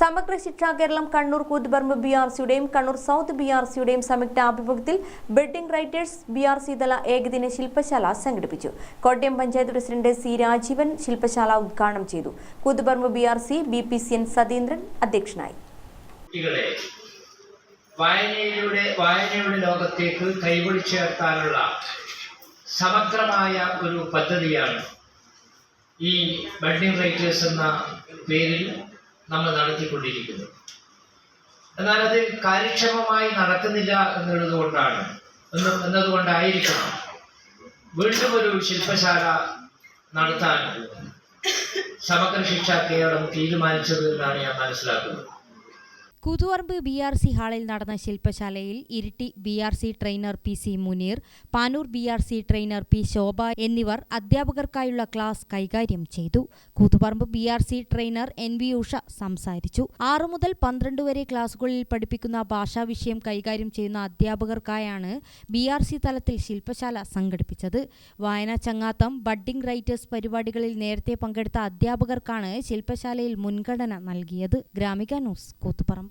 സമഗ്ര Shiksha Keralam Kannur Koothuparamba B R സിയുടെയും Kannur south B R സിയുടെയും സംയുക്ത ആഭിമുഖ്യത്തിൽ budding writers B R C തല ഏകദിന ശില്പശാല സംഘടിപ്പിച്ചു. കോട്ടയം പഞ്ചായത്ത് പ്രസിഡന്റ് സി രാജീവൻ ശില്പശാല ഉദ്ഘാടനം ചെയ്തു. Koothuparamba B R C B P C N Satheendran അധ്യക്ഷനായി. വായനയിലൂടെ വായനയുടെ ലോകത്തേക്ക് സമഗ്രമായ ഒരു പദ്ധതിയാണ് ഈ ബഡ്ഡിംഗ് റൈറ്റേഴ്സ് എന്ന പേരിൽ നമ്മൾ നടത്തിക്കൊണ്ടിരിക്കുന്നത് എന്നാൽ അത് കാര്യക്ഷമമായി നടക്കുന്നില്ല എന്നുള്ളത് കൊണ്ടാണ്. എന്ന് എന്നതുകൊണ്ടായിരിക്കണം വീണ്ടും ഒരു ശില്പശാല നടത്താൻ സമഗ്ര ശിക്ഷാ കേരളം തീരുമാനിച്ചത് എന്നാണ് ഞാൻ മനസ്സിലാക്കുന്നത്. കൂത്തുപറമ്പ് ബി ആർ സി ഹാളിൽ നടന്ന ശില്പശാലയിൽ Iritty B R C trainer P C Muneer Panoor B R C trainer P Shobha എന്നിവർ അധ്യാപകർക്കായുള്ള ക്ലാസ് കൈകാര്യം ചെയ്തു. Koothuparamba B R C trainer N V Usha സംസാരിച്ചു. ആറു മുതൽ പന്ത്രണ്ട് വരെ ക്ലാസുകളിൽ പഠിപ്പിക്കുന്ന ഭാഷാ വിഷയം കൈകാര്യം ചെയ്യുന്ന അധ്യാപകർക്കായാണ് ബി ആർ സി തലത്തിൽ ശില്പശാല സംഘടിപ്പിച്ചത്. വായനാ ചങ്ങാത്തം ബഡ്ഡിംഗ് റൈറ്റേഴ്സ് പരിപാടികളിൽ നേരത്തെ പങ്കെടുത്ത അധ്യാപകർക്കാണ് ശില്പശാലയിൽ മുൻഗണന നൽകിയത്. ഗ്രാമിക ന്യൂസ് കൂത്തുപറമ്പ്.